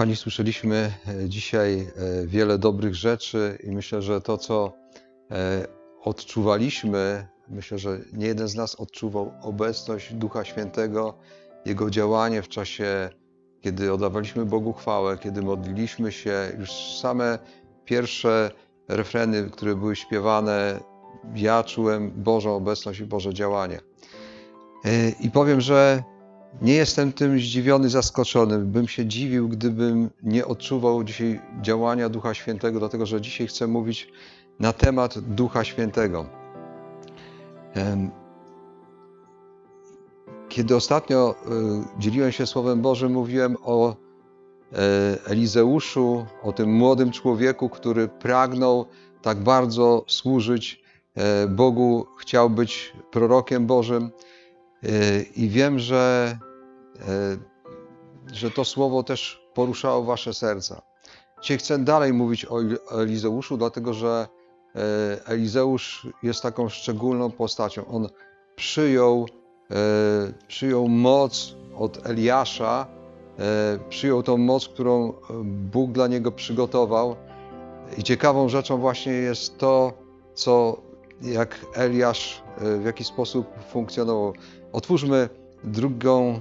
Kochani, słyszeliśmy e, dzisiaj e, wiele dobrych rzeczy i myślę, że to, co e, odczuwaliśmy, myślę, że nie jeden z nas odczuwał obecność Ducha Świętego, Jego działanie w czasie, kiedy oddawaliśmy Bogu chwałę, kiedy modliliśmy się, już same pierwsze refreny, które były śpiewane, ja czułem Bożą obecność i Boże działanie. I powiem, że nie jestem tym zdziwiony, zaskoczony. Bym się dziwił, gdybym nie odczuwał dzisiaj działania Ducha Świętego, dlatego że dzisiaj chcę mówić na temat Ducha Świętego. Kiedy ostatnio e, dzieliłem się Słowem Bożym, mówiłem o e, Elizeuszu, o tym młodym człowieku, który pragnął tak bardzo służyć e, Bogu, chciał być prorokiem Bożym. I wiem, że, że to słowo też poruszało Wasze serca. Dzisiaj chcę dalej mówić o Elizeuszu, dlatego że Elizeusz jest taką szczególną postacią. On przyjął, przyjął moc od Eliasza, przyjął tą moc, którą Bóg dla niego przygotował. I ciekawą rzeczą właśnie jest to, co jak Eliasz w jaki sposób funkcjonował. Otwórzmy drugą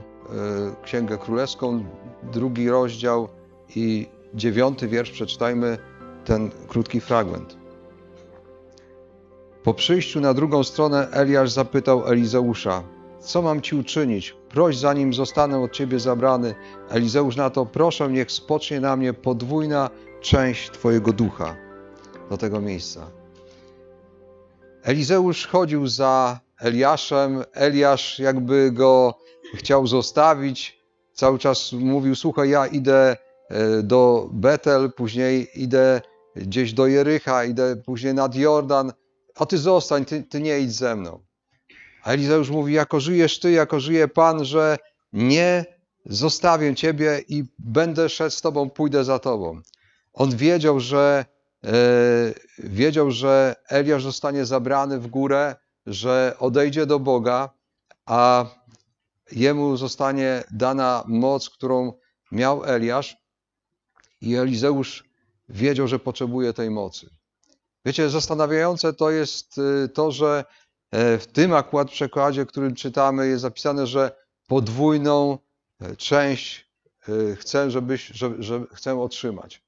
Księgę Królewską, drugi rozdział i dziewiąty wiersz. Przeczytajmy ten krótki fragment. Po przyjściu na drugą stronę Eliasz zapytał Elizeusza, co mam ci uczynić? Proś, zanim zostanę od ciebie zabrany. Elizeusz na to, proszę, niech spocznie na mnie podwójna część twojego ducha do tego miejsca. Elizeusz chodził za Eliaszem. Eliasz jakby go chciał zostawić. Cały czas mówił: Słuchaj, ja idę do Betel, później idę gdzieś do Jericha, idę później nad Jordan, a ty zostań, ty, ty nie idź ze mną. A Elizeusz mówi: Jako żyjesz ty, jako żyje Pan, że nie zostawię ciebie i będę szedł z tobą, pójdę za tobą. On wiedział, że e, wiedział, że Eliasz zostanie zabrany w górę, że odejdzie do Boga, a jemu zostanie dana moc, którą miał Eliasz, i Elizeusz wiedział, że potrzebuje tej mocy. Wiecie, zastanawiające to jest to, że w tym akurat przekładzie, którym czytamy, jest zapisane, że podwójną część chcę, żebyś, że, że chcę otrzymać.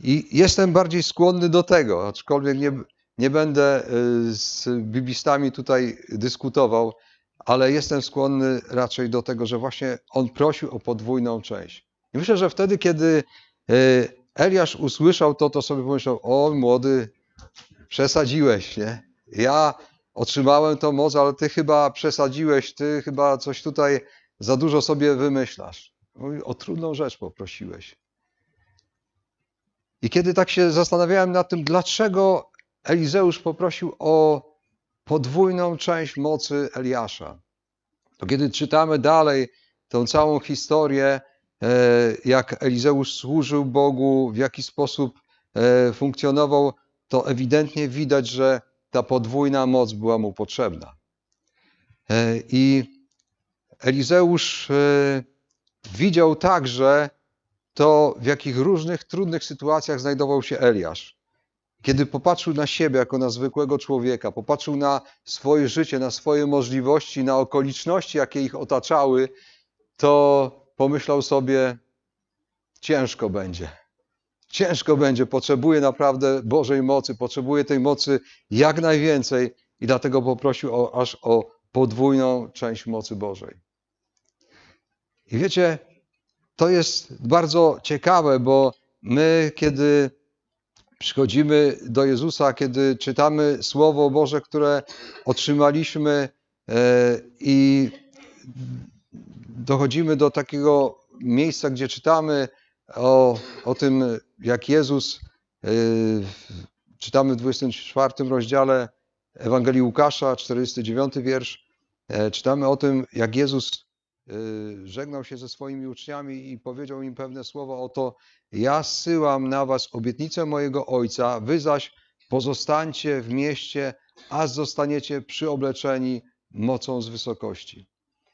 I jestem bardziej skłonny do tego, aczkolwiek nie, nie będę z biblistami tutaj dyskutował, ale jestem skłonny raczej do tego, że właśnie on prosił o podwójną część. I myślę, że wtedy, kiedy Eliasz usłyszał to, to sobie pomyślał, o młody, przesadziłeś, nie? Ja otrzymałem tą moc, ale ty chyba przesadziłeś, ty chyba coś tutaj za dużo sobie wymyślasz. Mówi, o trudną rzecz poprosiłeś. I kiedy tak się zastanawiałem nad tym, dlaczego Elizeusz poprosił o podwójną część mocy Eliasza, to kiedy czytamy dalej tą całą historię, jak Elizeusz służył Bogu, w jaki sposób funkcjonował, to ewidentnie widać, że ta podwójna moc była mu potrzebna. I Elizeusz widział także to, w jakich różnych trudnych sytuacjach znajdował się Eliasz. Kiedy popatrzył na siebie jako na zwykłego człowieka, popatrzył na swoje życie, na swoje możliwości, na okoliczności, jakie ich otaczały, to pomyślał sobie, ciężko będzie. Ciężko będzie, potrzebuję naprawdę Bożej mocy, potrzebuję tej mocy jak najwięcej i dlatego poprosił o, aż o podwójną część mocy Bożej. I wiecie, to jest bardzo ciekawe, bo my, kiedy przychodzimy do Jezusa, kiedy czytamy Słowo Boże, które otrzymaliśmy i dochodzimy do takiego miejsca, gdzie czytamy o, o tym, jak Jezus, czytamy w 24 rozdziale Ewangelii Łukasza, 49 wiersz, czytamy o tym, jak Jezus żegnał się ze swoimi uczniami i powiedział im pewne słowa: Oto ja zsyłam na was obietnicę mojego Ojca, wy zaś pozostańcie w mieście, aż zostaniecie przyobleczeni mocą z wysokości.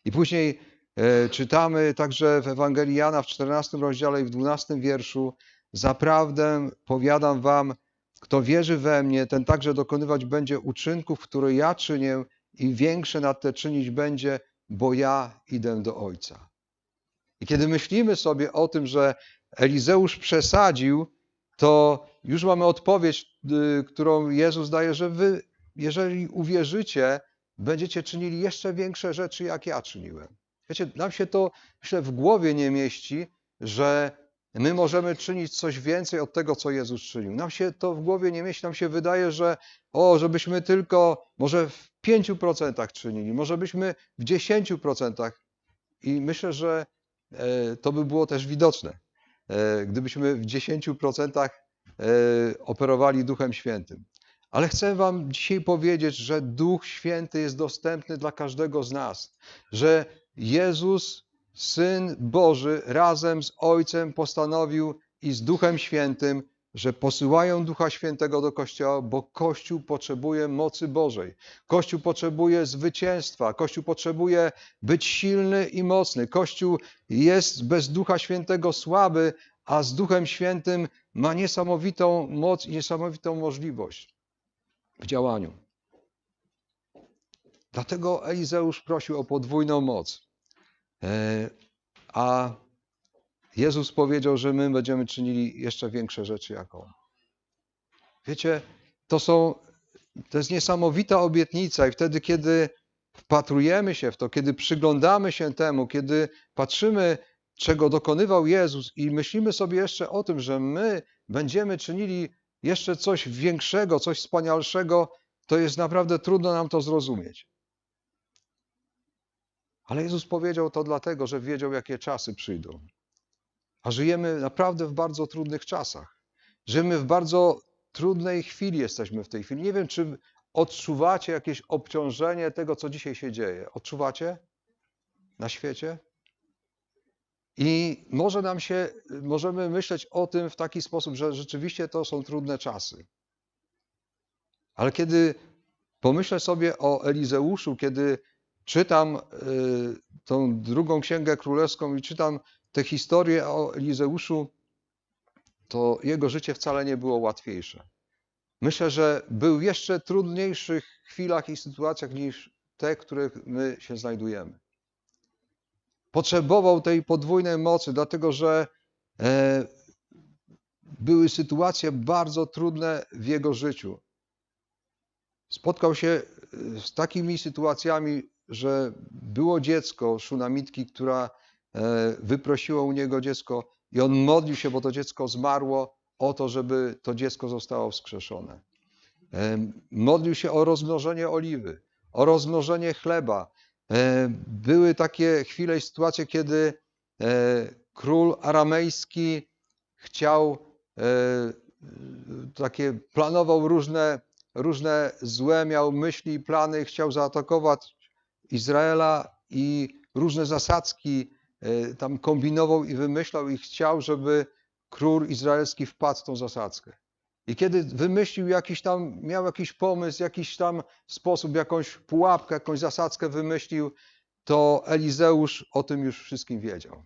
I później E, Czytamy także w Ewangelii Jana w 14 rozdziale i w 12 wierszu. Zaprawdę powiadam wam, kto wierzy we mnie, ten także dokonywać będzie uczynków, które ja czynię i większe nad te czynić będzie, bo ja idę do Ojca. I kiedy myślimy sobie o tym, że Elizeusz przesadził, to już mamy odpowiedź, y, którą Jezus daje, że wy, jeżeli uwierzycie, będziecie czynili jeszcze większe rzeczy, jak ja czyniłem. Wiecie, nam się to, myślę, w głowie nie mieści, że my możemy czynić coś więcej od tego, co Jezus czynił. Nam się to w głowie nie mieści, nam się wydaje, że o, żebyśmy tylko może w 5% czynili, może byśmy w 10%. I myślę, że e, to by było też widoczne, e, gdybyśmy w 10% e, operowali Duchem Świętym. Ale chcę Wam dzisiaj powiedzieć, że Duch Święty jest dostępny dla każdego z nas, że Jezus, Syn Boży, razem z Ojcem postanowił i z Duchem Świętym, że posyłają Ducha Świętego do Kościoła, bo Kościół potrzebuje mocy Bożej. Kościół potrzebuje zwycięstwa. Kościół potrzebuje być silny i mocny. Kościół jest bez Ducha Świętego słaby, a z Duchem Świętym ma niesamowitą moc i niesamowitą możliwość w działaniu. Dlatego Elizeusz prosił o podwójną moc. E, A Jezus powiedział, że my będziemy czynili jeszcze większe rzeczy jak On. Wiecie, to są, to jest niesamowita obietnica i wtedy, kiedy wpatrujemy się w to, kiedy przyglądamy się temu, kiedy patrzymy, czego dokonywał Jezus i myślimy sobie jeszcze o tym, że my będziemy czynili jeszcze coś większego, coś wspanialszego, to jest naprawdę trudno nam to zrozumieć. Ale Jezus powiedział to dlatego, że wiedział, jakie czasy przyjdą. A żyjemy naprawdę w bardzo trudnych czasach. Żyjemy w bardzo trudnej chwili, jesteśmy w tej chwili. Nie wiem, czy odczuwacie jakieś obciążenie tego, co dzisiaj się dzieje. Odczuwacie na świecie? I może nam się, możemy myśleć o tym w taki sposób, że rzeczywiście to są trudne czasy. Ale kiedy pomyślę sobie o Elizeuszu, kiedy czytam y, tą drugą księgę królewską i czytam tę historię o Elizeuszu, to jego życie wcale nie było łatwiejsze. Myślę, że był jeszcze trudniejszych chwilach i sytuacjach niż te, w których my się znajdujemy. Potrzebował tej podwójnej mocy, dlatego że e, były sytuacje bardzo trudne w jego życiu. Spotkał się z takimi sytuacjami, że było dziecko szunamitki, która e, wyprosiła u niego dziecko i on modlił się, bo to dziecko zmarło, o to, żeby to dziecko zostało wskrzeszone. E, modlił się o rozmnożenie oliwy, o rozmnożenie chleba. E, były takie chwile i sytuacje, kiedy król aramejski chciał, takie planował różne, różne złe, miał myśli i plany, chciał zaatakować Izraela i różne zasadzki e, tam kombinował i wymyślał i chciał, żeby król izraelski wpadł w tą zasadzkę. I kiedy wymyślił jakiś tam, miał jakiś pomysł, jakiś tam sposób, jakąś pułapkę, jakąś zasadzkę wymyślił, to Elizeusz o tym już wszystkim wiedział.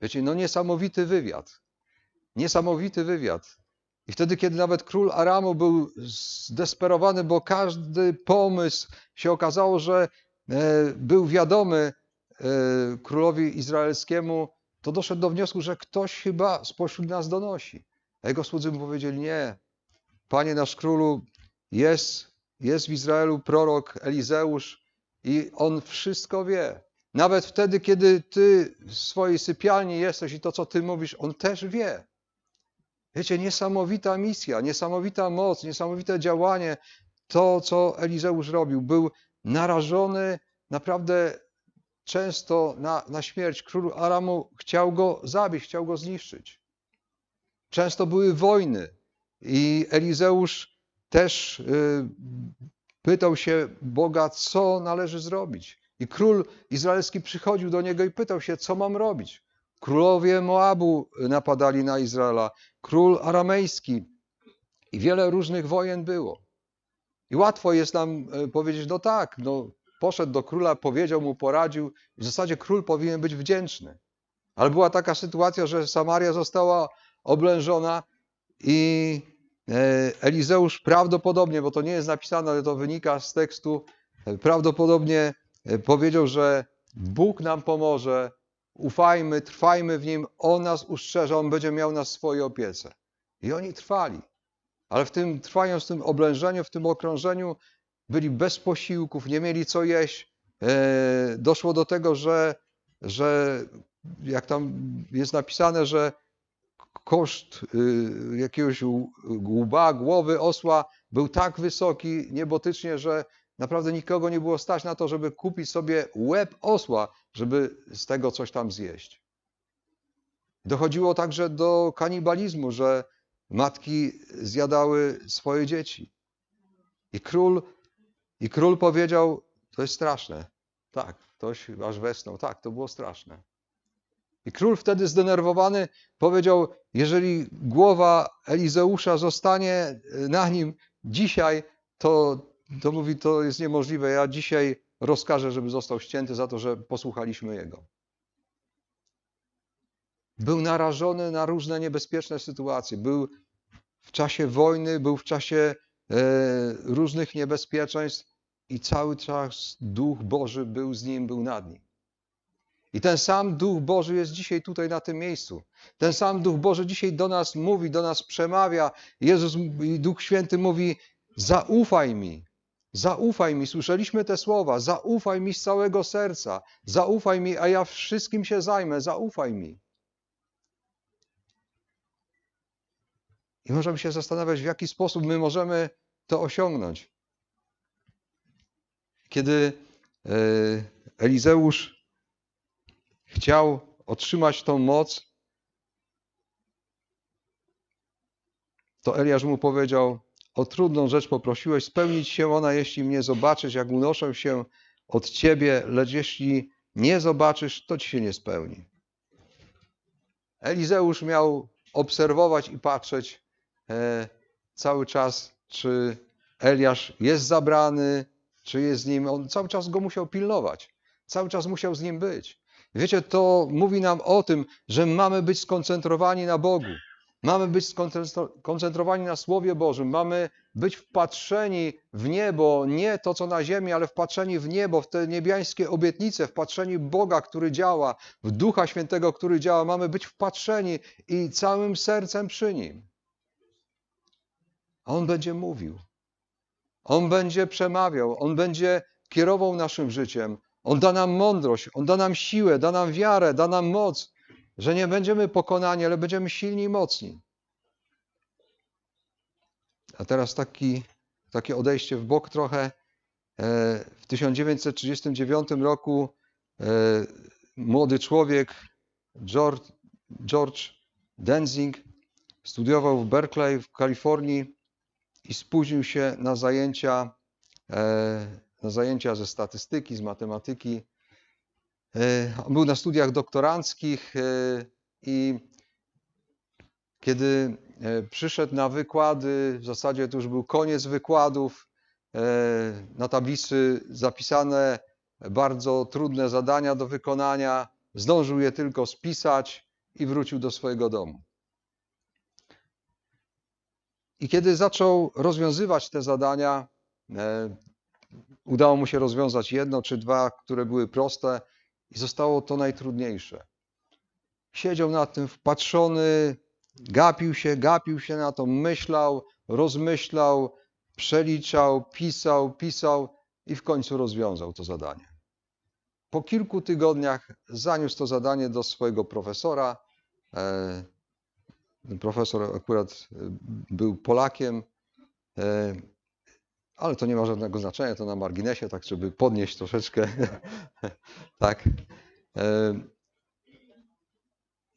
Wiecie, no niesamowity wywiad. Niesamowity wywiad. I wtedy, kiedy nawet król Aramu był zdesperowany, bo każdy pomysł się okazało, że e, był wiadomy e, królowi izraelskiemu, to doszedł do wniosku, że ktoś chyba spośród nas donosi. A jego słudzy mu powiedzieli: Nie, panie nasz królu, jest, jest w Izraelu prorok Elizeusz i on wszystko wie. Nawet wtedy, kiedy ty w swojej sypialni jesteś i to, co ty mówisz, on też wie. Wiecie, niesamowita misja, niesamowita moc, niesamowite działanie. To, co Elizeusz robił, był narażony naprawdę często na, na śmierć. Król Aramu chciał go zabić, chciał go zniszczyć. Często były wojny i Elizeusz też y, pytał się Boga, co należy zrobić. I król izraelski przychodził do niego i pytał się, co mam robić. Królowie Moabu napadali na Izraela, król aramejski i wiele różnych wojen było. I łatwo jest nam e, powiedzieć, no tak, no poszedł do króla, powiedział mu, poradził. W zasadzie król powinien być wdzięczny. Ale była taka sytuacja, że Samaria została oblężona i e, Elizeusz prawdopodobnie, bo to nie jest napisane, ale to wynika z tekstu, e, prawdopodobnie powiedział, że Bóg nam pomoże, ufajmy, trwajmy w Nim, On nas ustrzeże, On będzie miał nas w swojej opiece. I oni trwali. Ale w tym, trwając w tym oblężeniu, w tym okrążeniu, byli bez posiłków, nie mieli co jeść. E, doszło do tego, że, że jak tam jest napisane, że koszt y, jakiegoś łba, głowy osła był tak wysoki niebotycznie, że naprawdę nikogo nie było stać na to, żeby kupić sobie łeb osła, żeby z tego coś tam zjeść. Dochodziło także do kanibalizmu, że matki zjadały swoje dzieci. I król, i król powiedział, to jest straszne. Tak, ktoś aż wesnął. Tak, to było straszne. I król wtedy zdenerwowany powiedział, jeżeli głowa Elizeusza zostanie na nim dzisiaj, to, to mówi, to jest niemożliwe. Ja dzisiaj rozkażę, żeby został ścięty za to, że posłuchaliśmy jego. Był narażony na różne niebezpieczne sytuacje. Był w czasie wojny, był w czasie e, różnych niebezpieczeństw i cały czas Duch Boży był z nim, był nad nim. I ten sam Duch Boży jest dzisiaj tutaj na tym miejscu. Ten sam Duch Boży dzisiaj do nas mówi, do nas przemawia. Jezus i Duch Święty mówi: Zaufaj mi, zaufaj mi. Słyszeliśmy te słowa: Zaufaj mi z całego serca, zaufaj mi, a ja wszystkim się zajmę, zaufaj mi. I możemy się zastanawiać, w jaki sposób my możemy to osiągnąć. Kiedy e, Elizeusz chciał otrzymać tą moc, to Eliasz mu powiedział: O trudną rzecz poprosiłeś, spełnić się ona, jeśli mnie zobaczysz, jak unoszę się od ciebie, lecz jeśli nie zobaczysz, to ci się nie spełni. Elizeusz miał obserwować i patrzeć e, cały czas, czy Eliasz jest zabrany, czy jest z nim. On cały czas go musiał pilnować, cały czas musiał z nim być. Wiecie, to mówi nam o tym, że mamy być skoncentrowani na Bogu. Mamy być skoncentrowani na Słowie Bożym, mamy być wpatrzeni w niebo, nie to co na ziemi, ale wpatrzeni w niebo, w te niebiańskie obietnice, wpatrzeni w Boga, który działa, w Ducha Świętego, który działa. Mamy być wpatrzeni i całym sercem przy Nim. A On będzie mówił, On będzie przemawiał, On będzie kierował naszym życiem, On da nam mądrość, On da nam siłę, da nam wiarę, da nam moc, że nie będziemy pokonani, ale będziemy silni i mocni. A teraz taki, takie odejście w bok trochę. E, w 1939 roku e, młody człowiek, George, George Denzing, studiował w Berkeley w Kalifornii i spóźnił się na zajęcia, e, na zajęcia ze statystyki, z matematyki. On był na studiach doktoranckich i kiedy przyszedł na wykłady, w zasadzie to już był koniec wykładów, na tablicy zapisane bardzo trudne zadania do wykonania, zdążył je tylko spisać i wrócił do swojego domu. I kiedy zaczął rozwiązywać te zadania, udało mu się rozwiązać jedno czy dwa, które były proste, i zostało to najtrudniejsze. Siedział nad tym wpatrzony, gapił się, gapił się na to, myślał, rozmyślał, przeliczał, pisał, pisał i w końcu rozwiązał to zadanie. Po kilku tygodniach zaniósł to zadanie do swojego profesora. E, profesor akurat e, był Polakiem, e, ale to nie ma żadnego znaczenia, to na marginesie, tak żeby podnieść troszeczkę. tak.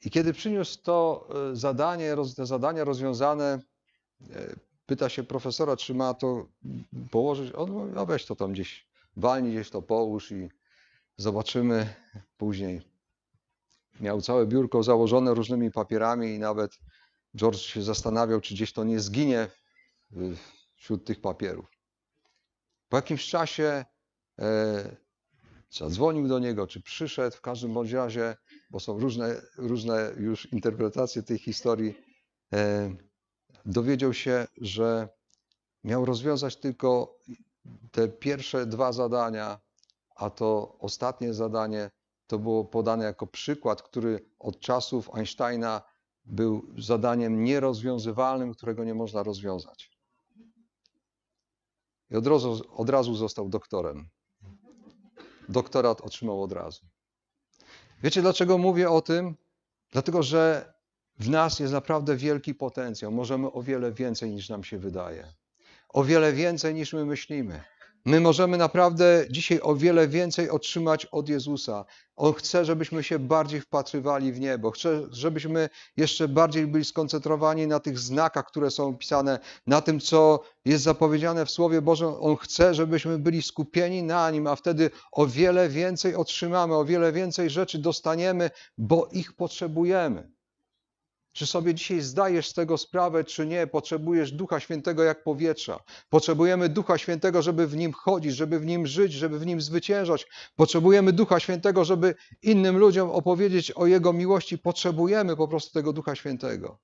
I kiedy przyniósł to zadanie, te zadania rozwiązane, pyta się profesora, czy ma to położyć. On mówi, no weź to tam gdzieś, walnij gdzieś to połóż i zobaczymy później. Miał całe biurko założone różnymi papierami i nawet George się zastanawiał, czy gdzieś to nie zginie wśród tych papierów. Po jakimś czasie e, zadzwonił do niego, czy przyszedł, w każdym bądź razie, bo są różne, różne już interpretacje tej historii, e, dowiedział się, że miał rozwiązać tylko te pierwsze dwa zadania, a to ostatnie zadanie to było podane jako przykład, który od czasów Einsteina był zadaniem nierozwiązywalnym, którego nie można rozwiązać. I od razu, od razu został doktorem. Doktorat otrzymał od razu. Wiecie, dlaczego mówię o tym? Dlatego, że w nas jest naprawdę wielki potencjał. Możemy o wiele więcej niż nam się wydaje. O wiele więcej niż my myślimy. My możemy naprawdę dzisiaj o wiele więcej otrzymać od Jezusa. On chce, żebyśmy się bardziej wpatrywali w niebo. Chce, żebyśmy jeszcze bardziej byli skoncentrowani na tych znakach, które są pisane, na tym, co jest zapowiedziane w Słowie Bożym. On chce, żebyśmy byli skupieni na nim, a wtedy o wiele więcej otrzymamy, o wiele więcej rzeczy dostaniemy, bo ich potrzebujemy. Czy sobie dzisiaj zdajesz z tego sprawę, czy nie? Potrzebujesz Ducha Świętego jak powietrza. Potrzebujemy Ducha Świętego, żeby w nim chodzić, żeby w nim żyć, żeby w nim zwyciężać. Potrzebujemy Ducha Świętego, żeby innym ludziom opowiedzieć o Jego miłości. Potrzebujemy po prostu tego Ducha Świętego.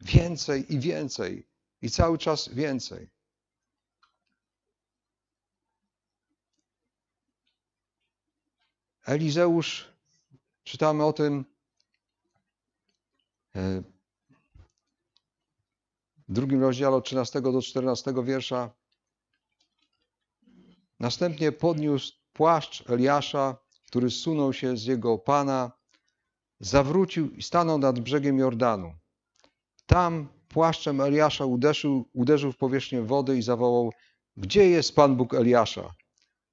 Więcej i więcej. I cały czas więcej. Elizeusz, czytamy o tym w drugim rozdziale od 13 do 14 wiersza. Następnie podniósł płaszcz Eliasza, który zsunął się z jego pana, zawrócił i stanął nad brzegiem Jordanu. Tam płaszczem Eliasza uderzył, uderzył w powierzchnię wody i zawołał: Gdzie jest Pan Bóg Eliasza?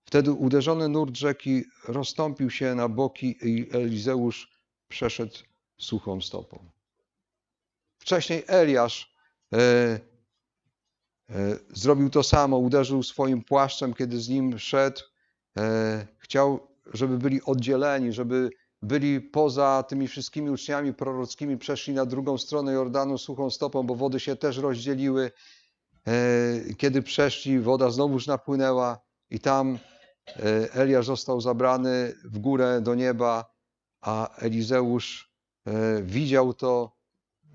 Wtedy uderzony nurt rzeki rozstąpił się na boki i Elizeusz przeszedł suchą stopą. Wcześniej Eliasz e, e, zrobił to samo, uderzył swoim płaszczem, kiedy z nim szedł. E, chciał, żeby byli oddzieleni, żeby byli poza tymi wszystkimi uczniami prorockimi, przeszli na drugą stronę Jordanu suchą stopą, bo wody się też rozdzieliły. Kiedy przeszli, woda znowuż napłynęła i tam Eliasz został zabrany w górę do nieba, a Elizeusz widział to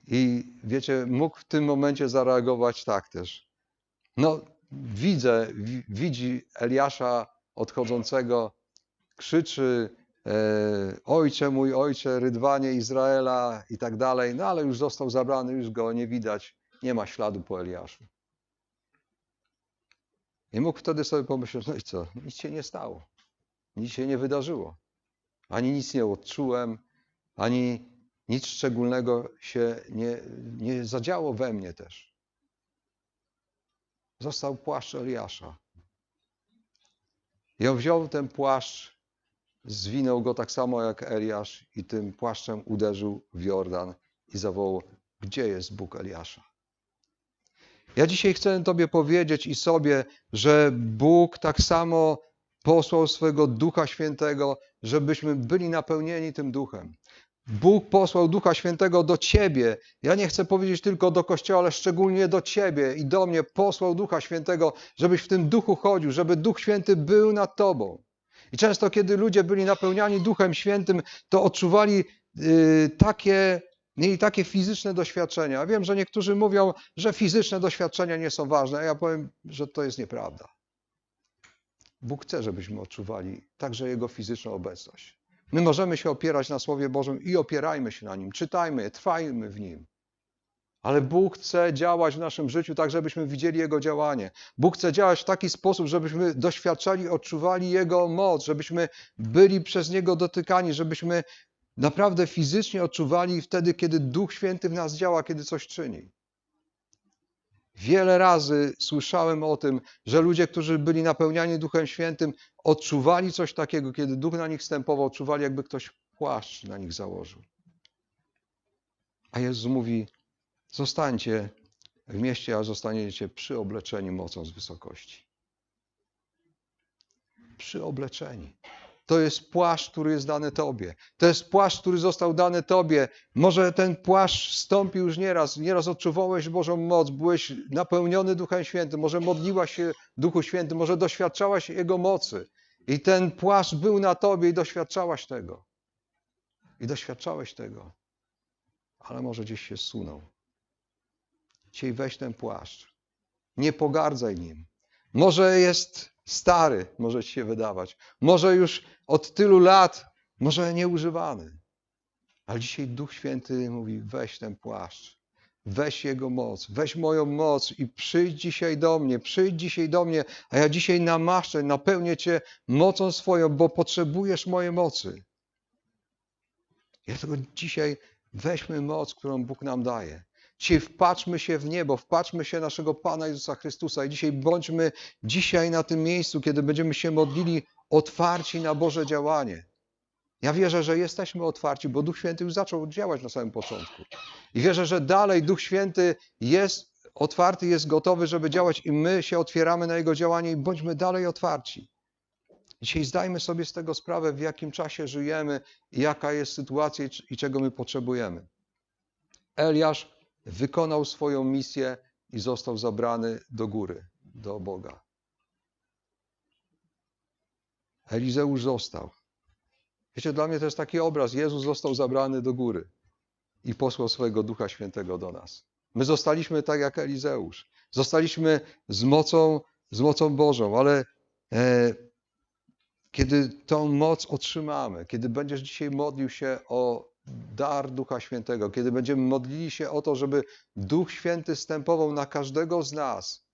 i wiecie, mógł w tym momencie zareagować tak też. No, widzę, widzi Eliasza odchodzącego, krzyczy, e, ojcze mój, ojcze, rydwanie Izraela i tak dalej, no ale już został zabrany, już go nie widać, nie ma śladu po Eliaszu. I mógł wtedy sobie pomyśleć, no i co, nic się nie stało, nic się nie wydarzyło, ani nic nie odczułem, ani nic szczególnego się nie, nie zadziało we mnie też. Został płaszcz Eliasza. On wziął ten płaszcz, zwinął go tak samo jak Eliasz i tym płaszczem uderzył w Jordan i zawołał, gdzie jest Bóg Eliasza? Ja dzisiaj chcę Tobie powiedzieć i sobie, że Bóg tak samo posłał swego Ducha Świętego, żebyśmy byli napełnieni tym Duchem. Bóg posłał Ducha Świętego do ciebie. Ja nie chcę powiedzieć tylko do Kościoła, ale szczególnie do ciebie i do mnie. Posłał Ducha Świętego, żebyś w tym duchu chodził, żeby Duch Święty był nad tobą. I często, kiedy ludzie byli napełniani Duchem Świętym, to odczuwali yy, takie, mieli takie fizyczne doświadczenia. Wiem, że niektórzy mówią, że fizyczne doświadczenia nie są ważne, a ja powiem, że to jest nieprawda. Bóg chce, żebyśmy odczuwali także Jego fizyczną obecność. My możemy się opierać na Słowie Bożym i opierajmy się na nim, czytajmy trwajmy w nim. Ale Bóg chce działać w naszym życiu tak, żebyśmy widzieli Jego działanie. Bóg chce działać w taki sposób, żebyśmy doświadczali, odczuwali Jego moc, żebyśmy byli przez Niego dotykani, żebyśmy naprawdę fizycznie odczuwali wtedy, kiedy Duch Święty w nas działa, kiedy coś czyni. Wiele razy słyszałem o tym, że ludzie, którzy byli napełniani Duchem Świętym, odczuwali coś takiego, kiedy Duch na nich wstępował, odczuwali, jakby ktoś płaszcz na nich założył. A Jezus mówi: Zostańcie w mieście, a zostaniecie przyobleczeni mocą z wysokości. Przyobleczeni. To jest płaszcz, który jest dany Tobie. To jest płaszcz, który został dany Tobie. Może ten płaszcz stąpił już nieraz, nieraz odczuwałeś Bożą moc, byłeś napełniony Duchem Świętym, może modliłaś się Duchu Świętym, może doświadczałaś Jego mocy. I ten płaszcz był na Tobie i doświadczałaś tego. I doświadczałeś tego. Ale może gdzieś się zsunął. Dzisiaj weź ten płaszcz. Nie pogardzaj nim. Może jest stary, może ci się wydawać. Może już od tylu lat, może nieużywany. Ale dzisiaj Duch Święty mówi: weź ten płaszcz, weź Jego moc, weź moją moc i przyjdź dzisiaj do mnie, przyjdź dzisiaj do mnie, a ja dzisiaj namaszczę, napełnię Cię mocą swoją, bo potrzebujesz mojej mocy. Dlatego dzisiaj weźmy moc, którą Bóg nam daje. Dzisiaj wpatrzmy się w niebo, wpatrzmy się naszego Pana Jezusa Chrystusa i dzisiaj bądźmy dzisiaj na tym miejscu, kiedy będziemy się modlili, otwarci na Boże działanie. Ja wierzę, że jesteśmy otwarci, bo Duch Święty już zaczął działać na samym początku. I wierzę, że dalej Duch Święty jest otwarty, jest gotowy, żeby działać i my się otwieramy na Jego działanie i bądźmy dalej otwarci. Dzisiaj zdajmy sobie z tego sprawę, w jakim czasie żyjemy, jaka jest sytuacja i czego my potrzebujemy. Eliasz wykonał swoją misję i został zabrany do góry, do Boga. Elizeusz został. Wiecie, dla mnie to jest taki obraz. Jezus został zabrany do góry i posłał swojego Ducha Świętego do nas. My zostaliśmy tak jak Elizeusz. Zostaliśmy z mocą, z mocą Bożą, ale e, kiedy tą moc otrzymamy, kiedy będziesz dzisiaj modlił się o dar Ducha Świętego, kiedy będziemy modlili się o to, żeby Duch Święty stępował na każdego z nas,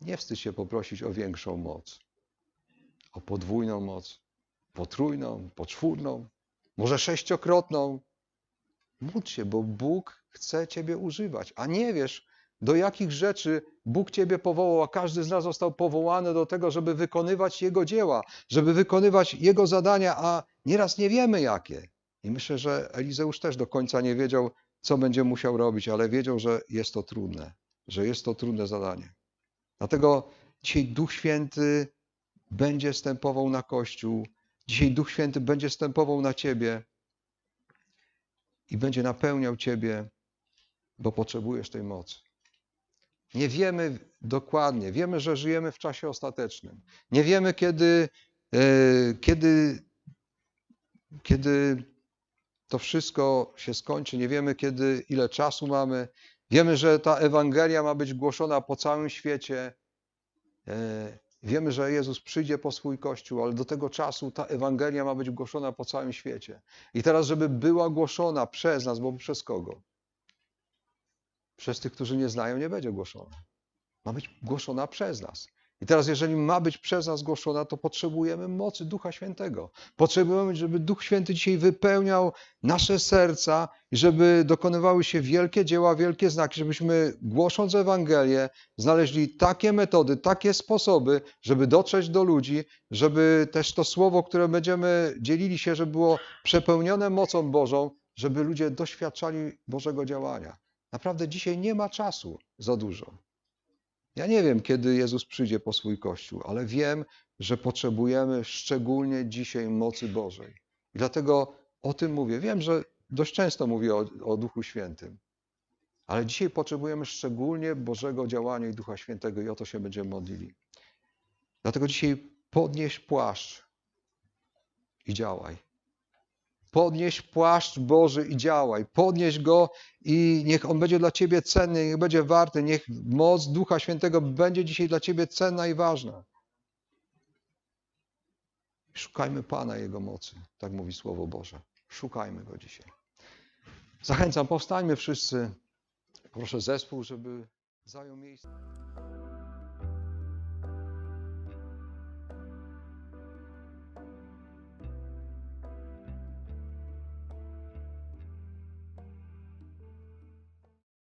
nie wstydź się poprosić o większą moc, o podwójną moc, potrójną, poczwórną, może sześciokrotną. Módl się, bo Bóg chce Ciebie używać, a nie wiesz, do jakich rzeczy Bóg Ciebie powołał, a każdy z nas został powołany do tego, żeby wykonywać Jego dzieła, żeby wykonywać Jego zadania, a nieraz nie wiemy jakie. I myślę, że Elizeusz też do końca nie wiedział, co będzie musiał robić, ale wiedział, że jest to trudne, że jest to trudne zadanie. Dlatego dzisiaj Duch Święty będzie stępował na Kościół, dzisiaj Duch Święty będzie stępował na Ciebie i będzie napełniał Ciebie, bo potrzebujesz tej mocy. Nie wiemy dokładnie, wiemy, że żyjemy w czasie ostatecznym. Nie wiemy, kiedy, e, kiedy, kiedy to wszystko się skończy, nie wiemy, kiedy, ile czasu mamy. Wiemy, że ta Ewangelia ma być głoszona po całym świecie. E, wiemy, że Jezus przyjdzie po swój Kościół, ale do tego czasu ta Ewangelia ma być głoszona po całym świecie. I teraz, żeby była głoszona przez nas, bo przez kogo? Przez tych, którzy nie znają, nie będzie głoszona. Ma być głoszona przez nas. I teraz, jeżeli ma być przez nas głoszona, to potrzebujemy mocy Ducha Świętego. Potrzebujemy, żeby Duch Święty dzisiaj wypełniał nasze serca i żeby dokonywały się wielkie dzieła, wielkie znaki, żebyśmy głosząc Ewangelię znaleźli takie metody, takie sposoby, żeby dotrzeć do ludzi, żeby też to słowo, które będziemy dzielili się, żeby było przepełnione mocą Bożą, żeby ludzie doświadczali Bożego działania. Naprawdę dzisiaj nie ma czasu za dużo. Ja nie wiem, kiedy Jezus przyjdzie po swój Kościół, ale wiem, że potrzebujemy szczególnie dzisiaj mocy Bożej. I dlatego o tym mówię. Wiem, że dość często mówię o, o Duchu Świętym, ale dzisiaj potrzebujemy szczególnie Bożego działania i Ducha Świętego i o to się będziemy modlili. Dlatego dzisiaj podnieś płaszcz i działaj. Podnieś płaszcz Boży i działaj. Podnieś go i niech on będzie dla ciebie cenny, niech będzie warty. Niech moc Ducha Świętego będzie dzisiaj dla ciebie cenna i ważna. Szukajmy Pana Jego mocy, tak mówi Słowo Boże. Szukajmy Go dzisiaj. Zachęcam, powstańmy wszyscy. Proszę zespół, żeby zajął miejsce.